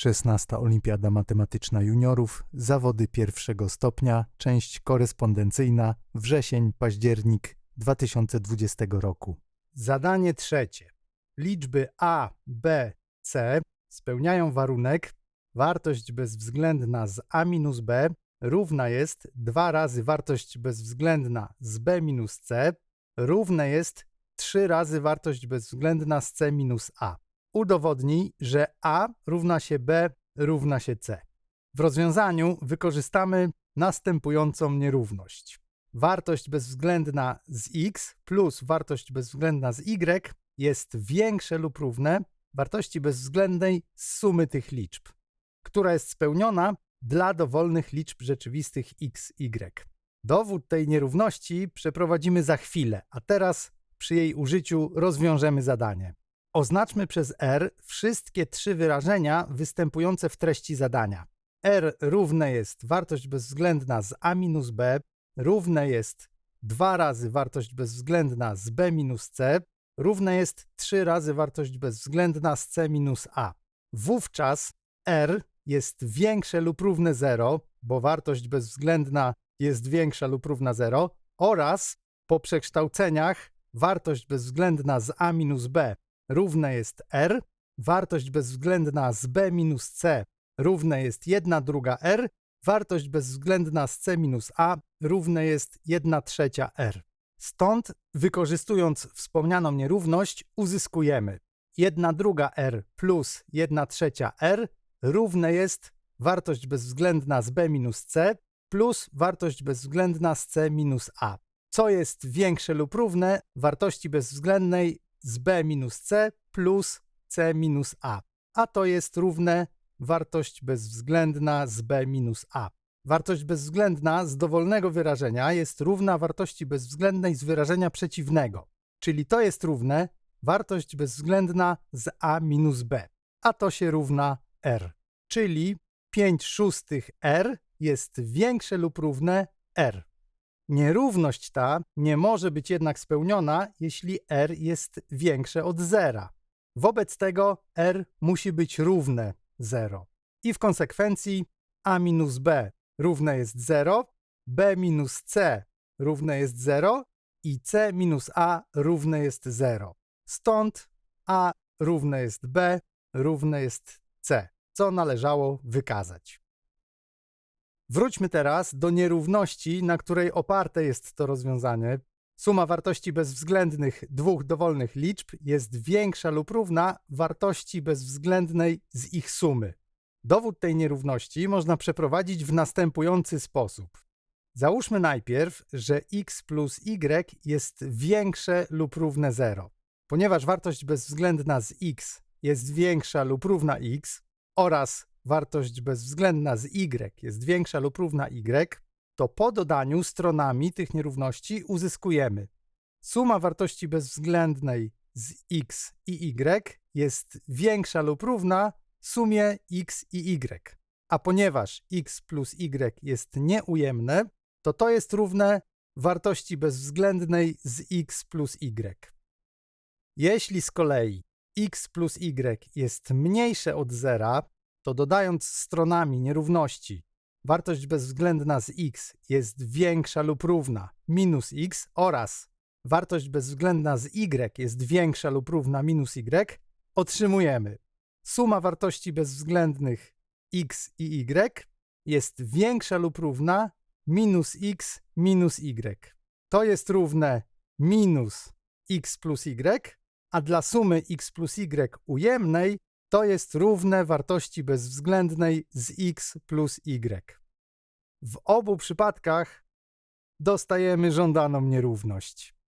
16. Olimpiada Matematyczna Juniorów, zawody pierwszego stopnia, część korespondencyjna, wrzesień, październik 2020 roku. Zadanie trzecie. Liczby a, b, c spełniają warunek wartość bezwzględna z a minus b równa jest 2 razy wartość bezwzględna z b minus c równe jest 3 razy wartość bezwzględna z c minus a. Udowodnij, że a równa się b równa się c. W rozwiązaniu wykorzystamy następującą nierówność. Wartość bezwzględna z x plus wartość bezwzględna z y jest większe lub równe wartości bezwzględnej z sumy tych liczb, która jest spełniona dla dowolnych liczb rzeczywistych x, y. Dowód tej nierówności przeprowadzimy za chwilę, a teraz przy jej użyciu rozwiążemy zadanie. Oznaczmy przez R wszystkie trzy wyrażenia występujące w treści zadania. R równe jest wartość bezwzględna z a minus b, równe jest 2 razy wartość bezwzględna z b minus c, równe jest 3 razy wartość bezwzględna z c minus a. Wówczas R jest większe lub równe 0, bo wartość bezwzględna jest większa lub równa 0 oraz po przekształceniach wartość bezwzględna z a minus b równe jest r, wartość bezwzględna z b minus c równe jest 1 druga r, wartość bezwzględna z c minus a równe jest 1 trzecia r. Stąd, wykorzystując wspomnianą nierówność, uzyskujemy 1 druga r plus 1 trzecia r równe jest wartość bezwzględna z b minus c plus wartość bezwzględna z c minus a. Co jest większe lub równe wartości bezwzględnej z b minus c plus c minus a. A to jest równe wartość bezwzględna z b minus a. Wartość bezwzględna z dowolnego wyrażenia jest równa wartości bezwzględnej z wyrażenia przeciwnego, czyli to jest równe wartość bezwzględna z a minus b, a to się równa r, czyli 5 szóstych r jest większe lub równe r. Nierówność ta nie może być jednak spełniona, jeśli r jest większe od zera. Wobec tego r musi być równe 0. I w konsekwencji a minus b równe jest 0, b minus c równe jest 0 i c minus a równe jest 0. Stąd a równe jest b równe jest c, co należało wykazać. Wróćmy teraz do nierówności, na której oparte jest to rozwiązanie. Suma wartości bezwzględnych dwóch dowolnych liczb jest większa lub równa wartości bezwzględnej z ich sumy. Dowód tej nierówności można przeprowadzić w następujący sposób. Załóżmy najpierw, że x plus y jest większe lub równe 0. Ponieważ wartość bezwzględna z x jest większa lub równa x oraz wartość bezwzględna z y jest większa lub równa y, to po dodaniu stronami tych nierówności uzyskujemy suma wartości bezwzględnej z x i y jest większa lub równa sumie x i y. A ponieważ x plus y jest nieujemne, to to jest równe wartości bezwzględnej z x plus y. Jeśli z kolei x plus y jest mniejsze od zera, to dodając stronami nierówności wartość bezwzględna z x jest większa lub równa minus x oraz wartość bezwzględna z y jest większa lub równa minus y, otrzymujemy suma wartości bezwzględnych x i y jest większa lub równa minus x minus y. To jest równe minus x plus y, a dla sumy x plus y ujemnej to jest równe wartości bezwzględnej z x plus y. W obu przypadkach dostajemy żądaną nierówność.